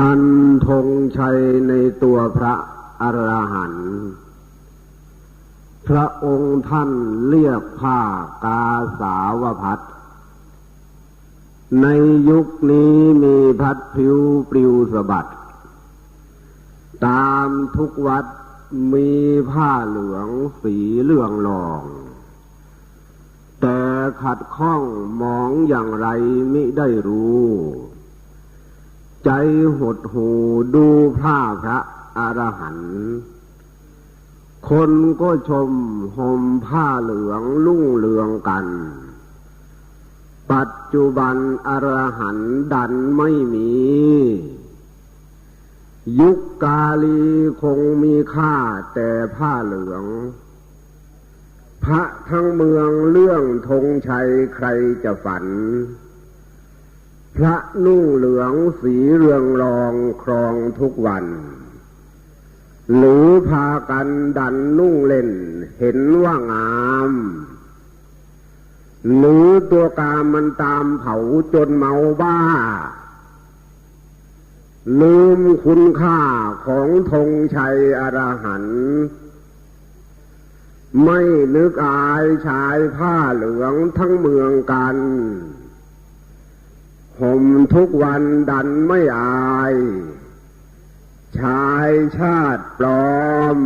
อันธงชัยในตัวพระอรหันต์พระองค์ท่านเรียกผ้ากาสาวพัดในยุคนี้มีพัดผิวปลิวสะบัด ตามทุกวัดมีผ้าเหลืองสีเหลืองรอง แต่ขัดข้องมองอย่างไรมิได้รู้ ใจหดหูดูผ้าพระอรหันต์คนก็ชมห่มผ้าเหลืองลุ่งเรืองกัน ปัจจุบันอรหันต์ดันไม่มี ยุคกาลีคงมีค่าแต่ผ้าเหลือง พระทั้งเมืองเรื่องธงชัยใครจะฝัน พระนุ่งเหลืองสีเรืองรองครองทุกวัน หรือพากันดันนุ่งเล่นเห็นว่างาม หรือตัวกามมันตามเผาจนเมาบ้า ลืมคุณค่าของธงชัยอรหันต์ไม่นึกอายชายผ้าเหลืองทั้งเมืองกัน ห่มทุกวันดันไม่อาย ชายชาติปลอม